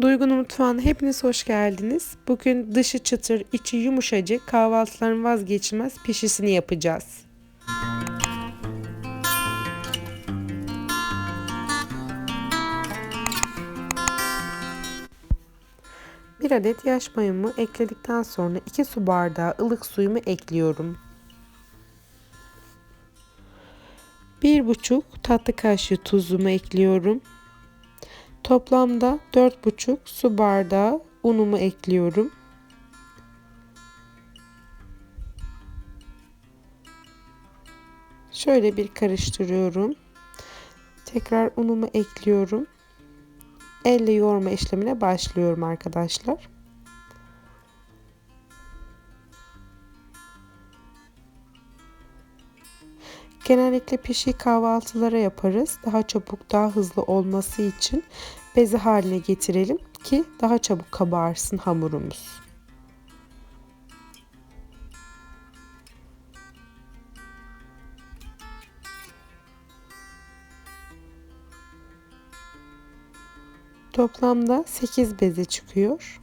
Duygu'nun mutfağına hepiniz hoş geldiniz. Bugün dışı çıtır, içi yumuşacık kahvaltıların vazgeçilmez pişisini yapacağız. Bir adet yaş mayamı ekledikten sonra 2 su bardağı ılık suyumu ekliyorum. 1,5 tatlı kaşığı tuzumu ekliyorum. Toplamda 4,5 su bardağı unumu ekliyorum. Şöyle bir karıştırıyorum. Tekrar unumu ekliyorum. Elle yoğurma işlemine başlıyorum arkadaşlar. Genellikle pişi kahvaltılara yaparız. Daha çabuk, daha hızlı olması için beze haline getirelim ki daha çabuk kabarsın hamurumuz. Toplamda 8 beze çıkıyor.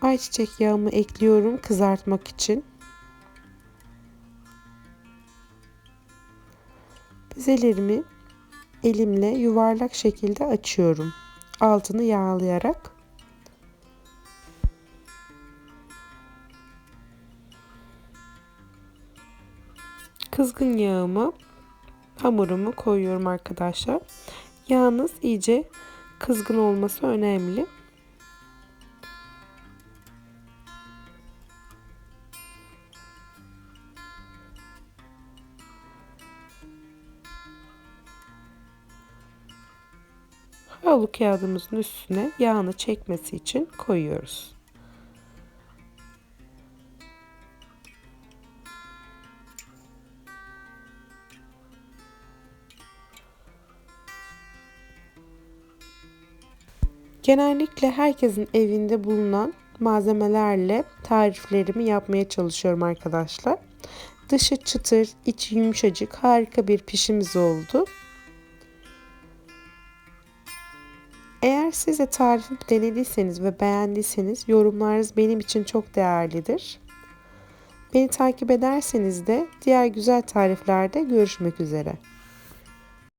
Ayçiçek yağımı ekliyorum kızartmak için. Bezelerimi elimle yuvarlak şekilde açıyorum. Altını yağlayarak. Kızgın yağımı hamurumu koyuyorum arkadaşlar. Yağınız iyice kızgın olması önemli. Havlu kağıdımızın üstüne yağını çekmesi için koyuyoruz. Genellikle herkesin evinde bulunan malzemelerle tariflerimi yapmaya çalışıyorum arkadaşlar. Dışı çıtır, içi yumuşacık harika bir pişimiz oldu. Eğer siz de tarifimi denediyseniz ve beğendiyseniz yorumlarınız benim için çok değerlidir. Beni takip ederseniz de diğer güzel tariflerde görüşmek üzere.